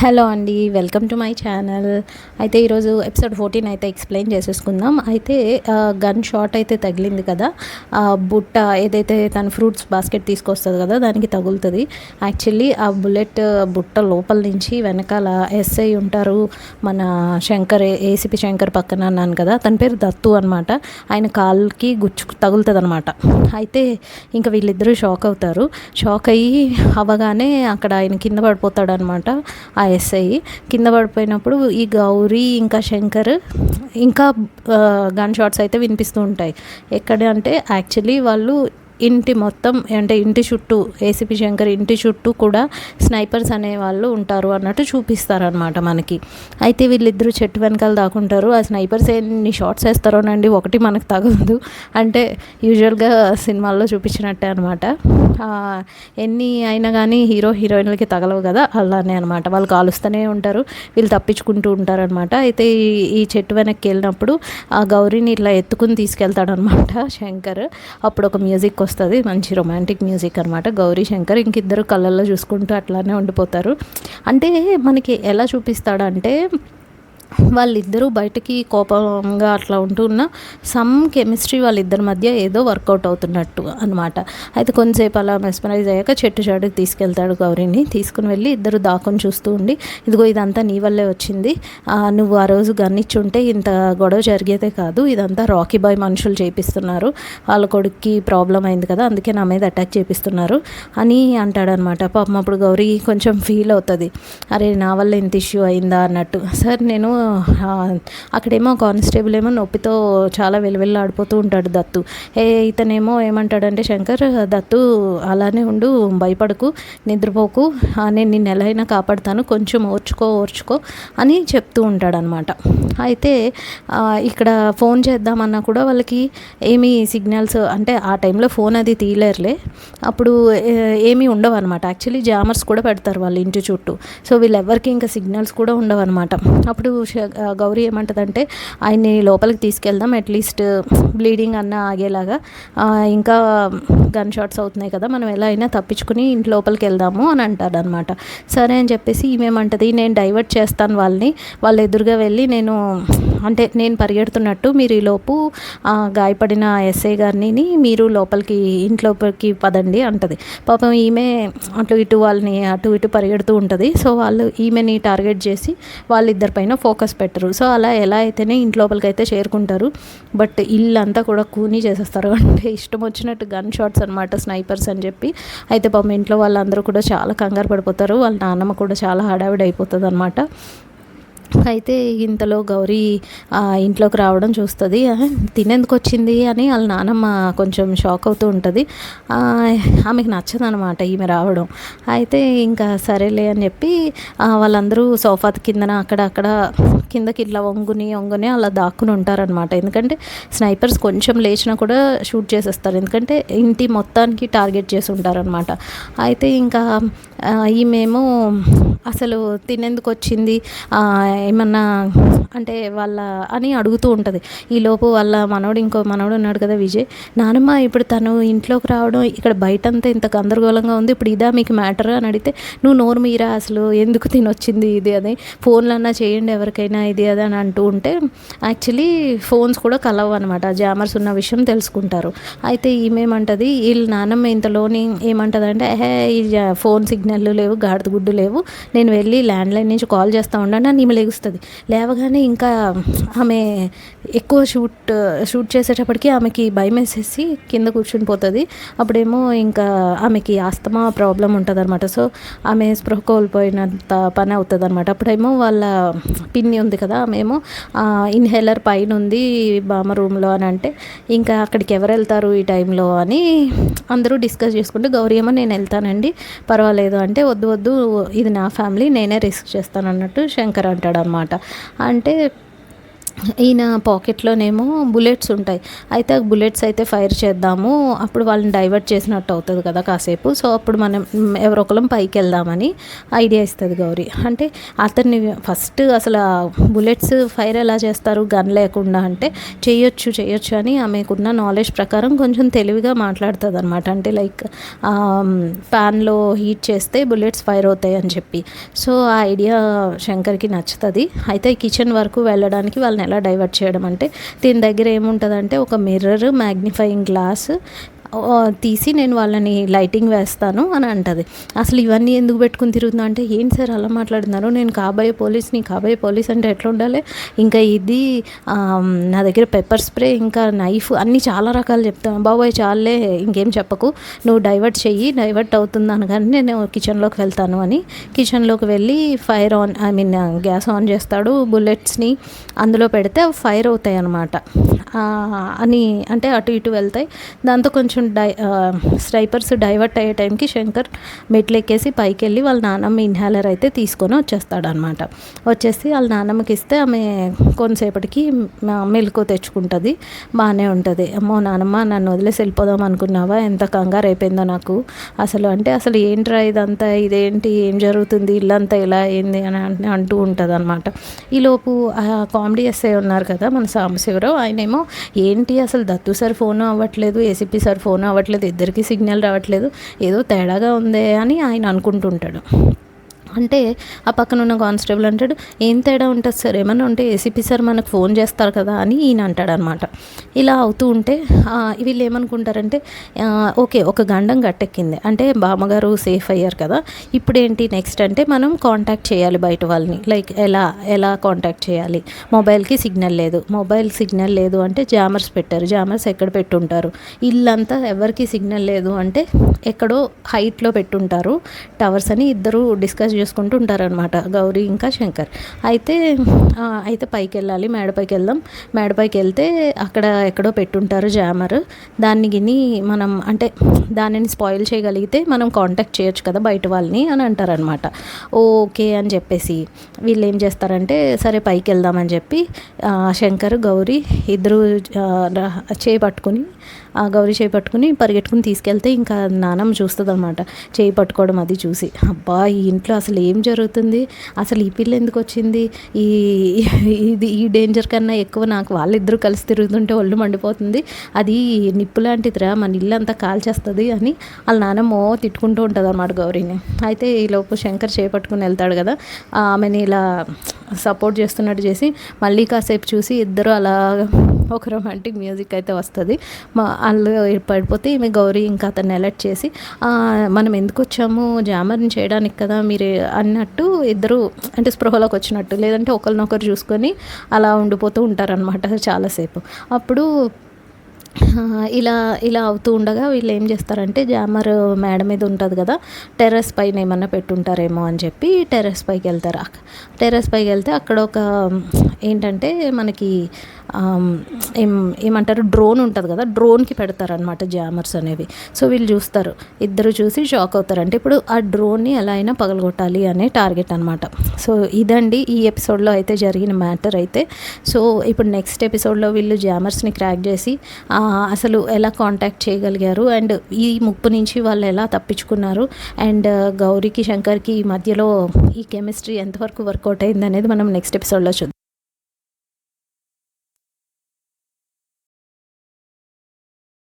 Hello అండి welcome to my channel. అయితే ఈరోజు ఎపిసోడ్ ఫోర్టీన్ అయితే ఎక్స్ప్లెయిన్ చేసేసుకుందాం. అయితే గన్ షాట్ అయితే తగిలింది కదా ఆ బుట్ట ఏదైతే తన ఫ్రూట్స్ బాస్కెట్ తీసుకొస్తుంది కదా దానికి తగులుతుంది. యాక్చువల్లీ ఆ బుల్లెట్ బుట్ట లోపల నుంచి వెనకాల ఎస్ఐ ఉంటారు మన శంకర్ ఏసీపీ శంకర్ పక్కన అన్నాను కదా తన పేరు దత్తు అనమాట ఆయన కాల్కి గుచ్చు తగులుతుంది అనమాట అయితే ఇంకా వీళ్ళిద్దరూ షాక్ అవుతారు. షాక్ అయ్యి అవ్వగానే అక్కడ ఆయన కింద పడిపోతాడు అనమాట ఎస్ఐ. కింద పడిపోయినప్పుడు ఈ గౌరీ ఇంకా శంకర్ ఇంకా గన్ షాట్స్ అయితే వినిపిస్తూ ఉంటాయి. ఎక్కడ అంటే యాక్చువల్లీ వాళ్ళు ఇంటి మొత్తం అంటే ఇంటి చుట్టూ ఏసీపీ శంకర్ ఇంటి చుట్టూ కూడా స్నైపర్స్ అనేవాళ్ళు ఉంటారు అన్నట్టు చూపిస్తారనమాట మనకి. అయితే వీళ్ళిద్దరూ చెట్టు వెనకాల దాకుంటారు ఆ స్నైపర్స్ ఎన్ని షార్ట్స్ వేస్తారోనండి? ఒకటి మనకు తగదు. అంటే యూజువల్గా సినిమాల్లో చూపించినట్టే అనమాట ఎన్ని అయినా కానీ హీరో హీరోయిన్లకి తగలవు కదా? అలానే అనమాట వాళ్ళు కాలుస్తూనే ఉంటారు. వీళ్ళు తప్పించుకుంటూ ఉంటారనమాట అయితే ఈ చెట్టు వెనక్కి వెళ్ళినప్పుడు ఆ గౌరీని ఇట్లా ఎత్తుకుని తీసుకెళ్తాడనమాట శంకర్. అప్పుడు ఒక మ్యూజిక్ వస్తుంది. మంచి రొమాంటిక్ మ్యూజిక్ అనమాట గౌరీ శంకర్ ఇంకిద్దరు కళ్ళల్లో చూసుకుంటూ అట్లానే ఉండిపోతారు. అంటే మనకి ఎలా చూపిస్తాడంటే వాళ్ళిద్దరూ బయటకి కోపంగా అట్లా ఉంటున్న సమ్ కెమిస్ట్రీ వాళ్ళిద్దరి మధ్య ఏదో వర్కౌట్ అవుతున్నట్టు అనమాట అయితే కొంతసేపు అలా మెస్మరైజ్ అయ్యాక చెట్టు చాటుకి తీసుకెళ్తాడు గౌరీని. తీసుకుని వెళ్ళి ఇద్దరు దాక్కుని చూస్తూ ఉండి ఇదిగో ఇదంతా నీ వల్లే వచ్చింది. నువ్వు ఆ రోజు గన్నిచ్చుంటే ఇంత గొడవ జరిగేదే కాదు. ఇదంతా రాకీ బాయ్ మనుషులు చేపిస్తున్నారు. వాళ్ళ కొడుక్కి ప్రాబ్లం అయింది కదా అందుకే నా మీద అటాక్ చేపిస్తున్నారు అని అంటాడనమాట పాపం అప్పుడు గౌరీ కొంచెం ఫీల్ అవుతుంది. అరే నా వల్ల ఇంత ఇష్యూ అయిందా? అన్నట్టు. సార్ నేను అక్కడేమో కానిస్టేబుల్ ఏమో నొప్పితో చాలా ఆడిపోతూ ఉంటాడు దత్తు. ఏ ఇతనేమో ఏమంటాడంటే శంకర్ దత్తు అలానే ఉండు భయపడకు నిద్రపోకు నేను నిన్ను ఎలా అయినా కాపాడుతాను కొంచెం ఓర్చుకో ఓర్చుకో అని చెప్తూ ఉంటాడనమాట. అయితే ఇక్కడ ఫోన్ చేద్దామన్నా కూడా వాళ్ళకి ఏమీ సిగ్నల్స్ అంటే ఆ టైంలో ఫోన్ అది తీయలేరులే. అప్పుడు ఏమీ ఉండవు అనమాట యాక్చువల్లీ జామర్స్ కూడా పెడతారు వాళ్ళు ఇంటి చుట్టూ. సో వీళ్ళెవ్వరికి ఇంకా సిగ్నల్స్ కూడా ఉండవు అనమాట అప్పుడు గౌరీ ఏమంటుందంటే ఆయన్ని లోపలికి తీసుకెళ్దాం అట్లీస్ట్ బ్లీడింగ్ అన్న ఆగేలాగా. ఇంకా గన్ షాట్స్ అవుతున్నాయి కదా మనం ఎలా అయినా తప్పించుకుని ఇంటి లోపలికి వెళ్దాము అని అంటారు అనమాట సరే అని చెప్పేసి ఈమెమంటది నేను డైవర్ట్ చేస్తాను వాళ్ళని వాళ్ళ ఎదురుగా వెళ్ళి నేను అంటే నేను పరిగెడుతున్నట్టు మీరు ఈలోపు గాయపడిన ఎస్ఐ గారిని మీరు లోపలికి ఇంట్లోపలికి పదండి అంటది. పాపం ఈమె అటు ఇటు వాళ్ళని అటు ఇటు పరిగెడుతూ ఉంటుంది. సో వాళ్ళు ఈమెని టార్గెట్ చేసి వాళ్ళిద్దరి పైన ఫోకస్ పెట్టరు. సో అలా ఎలా అయితేనే ఇంట్లోపలికి అయితే చేరుకుంటారు. బట్ ఇల్లంతా కూడా కూనీ చేసేస్తారు. అంటే ఇష్టం వచ్చినట్టు గన్ షాట్స్ అనమాట స్నైపర్స్ అని చెప్పి. అయితే పాపం ఇంట్లో వాళ్ళందరూ కూడా చాలా కంగారు పడిపోతారు. వాళ్ళ నాన్నమ్మ కూడా చాలా హడావిడి అయిపోతుంది అనమాట అయితే ఇంతలో గౌరీ ఇంట్లోకి రావడం చూస్తుంది. తినేందుకు వచ్చింది? అని వాళ్ళ నానమ్మ కొంచెం షాక్ అవుతూ ఉంటుంది. ఆమెకు నచ్చదనమాట ఈమె రావడం. అయితే ఇంకా సరేలే అని చెప్పి వాళ్ళందరూ సోఫా కిందన అక్కడ అక్కడ కిందకి ఇట్లా వంగుని వంగుని అలా దాక్కుని ఉంటారనమాట ఎందుకంటే స్నైపర్స్ కొంచెం లేచినా కూడా షూట్ చేసేస్తారు. ఎందుకంటే ఇంటి మొత్తానికి టార్గెట్ చేసి ఉంటారనమాట అయితే ఇంకా ఈమెమో అసలు తినేందుకు వచ్చింది ఏమన్నా అంటే వాళ్ళ అని అడుగుతూ ఉంటుంది. ఈలోపు వాళ్ళ మనవడు ఇంకో మనవడు ఉన్నాడు కదా విజయ్. నానమ్మ ఇప్పుడు తను ఇంట్లోకి రావడం ఇక్కడ బయట అంతా ఇంత గందరగోళంగా ఉంది ఇప్పుడు ఇదా మీకు మ్యాటర్? అని అడిగితే నువ్వు నోరు మీరా అసలు ఎందుకు తినొచ్చింది ఇది అది ఫోన్లన్నా చేయండి ఎవరికైనా ఇది అది అని అంటూ ఉంటే యాక్చువల్లీ ఫోన్స్ కూడా కలవు అనమాట జామర్స్ ఉన్న విషయం తెలుసుకుంటారు. అయితే ఈమెమంటది వీళ్ళు నానమ్మ ఇంతలోని ఏమంటుంది అంటే హే ఈ ఫోన్ సిగ్నల్ లేవు గాడిద గుడ్డు లేవు. నేను వెళ్ళి ల్యాండ్లైన్ నుంచి కాల్ చేస్తూ ఉండండి అని ఈమె లెగుస్తుంది. లేవగానే ఇంకా ఆమె ఎక్కువ షూట్ షూట్ చేసేటప్పటికి ఆమెకి భయం వేసేసి కింద కూర్చుని పోతుంది. అప్పుడేమో ఇంకా ఆమెకి ఆస్తమా ప్రాబ్లం ఉంటుంది అనమాట సో ఆమె స్పృహ కోల్పోయినంత పని అవుతుంది అనమాట అప్పుడేమో వాళ్ళ పిన్ని ఉంది కదా ఆమెమో ఇన్హేలర్ పైన ఉంది బామ్మ రూమ్లో అని అంటే ఇంకా అక్కడికి ఎవరు వెళ్తారు ఈ టైంలో అని అందరూ డిస్కస్ చేసుకుంటే గౌరీ ఏమో నేను వెళ్తానండి పర్వాలేదు అంటే వద్దు వద్దు ఇది నా ఫ్యామిలీ నేనే రిస్క్ చేస్తాను అన్నట్టు శంకర్ అంటాడు అనమాట అంటే ఈయన పాకెట్లోనేమో బుల్లెట్స్ ఉంటాయి. అయితే ఆ బుల్లెట్స్ అయితే ఫైర్ చేద్దాము. అప్పుడు వాళ్ళని డైవర్ట్ చేసినట్టు అవుతుంది కదా కాసేపు. సో అప్పుడు మనం ఎవరొకరం పైకి వెళ్దామని ఐడియా ఇస్తుంది గౌరీ. అంటే అతన్ని ఫస్ట్ అసలు బుల్లెట్స్ ఫైర్ ఎలా చేస్తారు? గన్ లేకుండా అంటే చేయొచ్చు చేయొచ్చు అని ఆమెకున్న నాలెడ్జ్ ప్రకారం కొంచెం తెలివిగా మాట్లాడుతుంది అనమాట అంటే లైక్ ప్యాన్లో హీట్ చేస్తే బుల్లెట్స్ ఫైర్ అవుతాయి అని చెప్పి. సో ఆ ఐడియా శంకర్కి నచ్చుతుంది. అయితే కిచెన్ వరకు వెళ్ళడానికి వాళ్ళని ఎలా డైవర్ట్ చేయడం అంటే దీని దగ్గర ఏముంటుందంటే ఒక మిర్రర్ మ్యాగ్నిఫైయింగ్ గ్లాస్ తీసి నేను వాళ్ళని లైటింగ్ వేస్తాను అని అంటది. అసలు ఇవన్నీ ఎందుకు పెట్టుకుని తిరుగుతున్నా అంటే ఏంటి సార్ అలా మాట్లాడుతున్నారు? నేను కాబోయే పోలీస్ని కాబోయే పోలీస్ అంటే ఎట్లా ఉండాలి? ఇంకా ఇది నా దగ్గర పెప్పర్ స్ప్రే ఇంకా నైఫ్ అన్నీ చాలా రకాలు చెప్తాను. బాబాయ్ చాలే ఇంకేం చెప్పకు. నువ్వు డైవర్ట్ చెయ్యి డైవర్ట్ అవుతుంది అనగానే నేను కిచెన్లోకి వెళ్తాను అని కిచెన్లోకి వెళ్ళి fire on I mean gas on చేస్తాడు. బుల్లెట్స్ని అందులో పెడితే అవి ఫైర్ అవుతాయి అనమాట అని అంటే అటు ఇటు వెళ్తాయి. దాంతో కొంచెం డై స్ట్రైపర్స్ డైవర్ట్ అయ్యే టైంకి శంకర్ మెట్లు ఎక్కేసి పైకి వెళ్ళి వాళ్ళ నాన్నమ్మ ఇన్హాలర్ అయితే తీసుకొని వచ్చేస్తాడనమాట. వచ్చేసి వాళ్ళ నాన్నమ్మకి ఇస్తే ఆమె కొంతసేపటికి మెలకు తెచ్చుకుంటుంది. బాగానే ఉంటుంది. అమ్మో నానమ్మ నన్ను వదిలేసి వెళ్ళిపోదాం అనుకున్నావా? ఎంత కంగారు అయిపోయిందో నాకు. అసలు అంటే అసలు ఏంట్రా ఇదంతా? ఇదేంటి? ఏం జరుగుతుంది? ఇల్లంతా ఇలా అయింది? అని అంటూ ఉంటుంది అనమాట ఈలోపు కామెడీ ఎస్ఐ ఉన్నారు కదా మన సాంబశివరావు. ఆయనేమో ఏంటి అసలు దత్తు సార్ ఫోన్ అవ్వట్లేదు? ఏసీపీ సార్ ఫోన్ అవ్వట్లేదు ఇద్దరికి సిగ్నల్ రావట్లేదు ఏదో తేడాగా ఉందే అని ఆయన అనుకుంటుంటాడు. అంటే ఆ పక్కన ఉన్న కానిస్టేబుల్ అంటాడు ఏం తేడా ఉంటుంది సార్? ఏమన్నా ఉంటే ఏసీపీ సార్ మనకు ఫోన్ చేస్తారు కదా అని ఈయన అంటాడు అనమాట ఇలా అవుతూ ఉంటే వీళ్ళు ఏమనుకుంటారంటే ఓకే ఒక గండం గట్టెక్కింది. అంటే బామ్మగారు సేఫ్ అయ్యారు కదా. ఇప్పుడు ఏంటి నెక్స్ట్ అంటే మనం కాంటాక్ట్ చేయాలి బయట వాళ్ళని. లైక్ ఎలా ఎలా కాంటాక్ట్ చేయాలి? మొబైల్కి సిగ్నల్ లేదు. మొబైల్ సిగ్నల్ లేదు అంటే జామర్స్ పెట్టారు. జామర్స్ ఎక్కడ పెట్టుంటారు? ఇల్లంతా ఎవరికి సిగ్నల్ లేదు అంటే ఎక్కడో హైట్లో పెట్టుంటారు టవర్స్ అని ఇద్దరు డిస్కస్ చేసుకుంటూ ఉంటారనమాట గౌరీ ఇంకా శంకర్. అయితే అయితే పైకి వెళ్ళాలి మేడపైకి వెళ్దాం మేడపైకి వెళ్తే అక్కడ ఎక్కడో పెట్టుంటారు జామర్. దాన్ని గిని మనం అంటే దానిని స్పాయిల్ చేయగలిగితే మనం కాంటాక్ట్ చేయొచ్చు కదా బయట వాళ్ళని అని అంటారనమాట ఓకే అని చెప్పేసి వీళ్ళు ఏం చేస్తారంటే సరే పైకి వెళ్దామని చెప్పి శంకర్ గౌరీ ఇద్దరు చేయి పట్టుకుని ఆ గౌరీ చేయి పట్టుకుని పరిగెట్టుకుని తీసుకెళ్తే ఇంకా నానమ్మ చూస్తుంది అనమాట చేయి పట్టుకోవడం అది చూసి అబ్బా ఈ ఇంట్లో అసలు ఏం జరుగుతుంది? అసలు ఈ పిల్ల ఎందుకు వచ్చింది? ఈ ఇది ఈ డేంజర్ కన్నా ఎక్కువ నాకు వాళ్ళిద్దరూ కలిసి తిరుగుతుంటే ఒళ్ళు మండిపోతుంది. అది నిప్పు లాంటిదిరా మన ఇల్లు అంతా కాల్చేస్తుంది అని వాళ్ళ నానమ్మో తిట్టుకుంటూ ఉంటుంది అన్నమాట గౌరీని. అయితే ఈలోపు శంకర్ చేపట్టుకుని వెళ్తాడు కదా ఆమెని ఇలా సపోర్ట్ చేస్తున్నట్టు చేసి మళ్ళీ కాసేపు చూసి ఇద్దరు అలా ఒక రొమాంటిక్ మ్యూజిక్ అయితే వస్తుంది. మా వాళ్ళు పడిపోతే ఈమె గౌరీ ఇంకా అతన్ని అలర్ట్ చేసి మనం ఎందుకు వచ్చాము? జామర్ని చేయడానికి కదా మీరు అన్నట్టు ఇద్దరు అంటే స్పృహలోకి వచ్చినట్టు లేదంటే ఒకరినొకరు చూసుకొని అలా ఉండిపోతూ ఉంటారనమాట చాలాసేపు అప్పుడు ఇలా ఇలా అవుతూ ఉండగా వీళ్ళు ఏం చేస్తారంటే జామర్ మేడ మీద ఉంటుంది కదా టెర్రస్ పైన ఏమన్నా పెట్టుంటారేమో అని చెప్పి టెర్రస్ పైకి వెళ్తారు. టెర్రస్ పైకి వెళ్తే అక్కడ ఒక ఏంటంటే మనకి ఏం ఏమంటారు? డ్రోన్ ఉంటుంది కదా డ్రోన్కి పెడతారనమాట జామర్స్ అనేవి. సో వీళ్ళు చూస్తారు. ఇద్దరు చూసి షాక్ అవుతారు అంటే ఇప్పుడు ఆ డ్రోన్ని ఎలా అయినా పగలగొట్టాలి అనే టార్గెట్ అనమాట సో ఇదండి ఈ ఎపిసోడ్లో అయితే జరిగిన మ్యాటర్ అయితే. సో ఇప్పుడు నెక్స్ట్ ఎపిసోడ్లో వీళ్ళు జామర్స్ని క్రాక్ చేసి అసలు ఎలా కాంటాక్ట్ చేయగలిగారు? అండ్ ఈ ముప్పు నుంచి వాళ్ళు ఎలా తప్పించుకున్నారు? అండ్ గౌరీకి శంకర్కి మధ్యలో ఈ కెమిస్ట్రీ ఎంతవరకు వర్కౌట్ అయింది అనేది మనం నెక్స్ట్ ఎపిసోడ్లో చూద్దాం.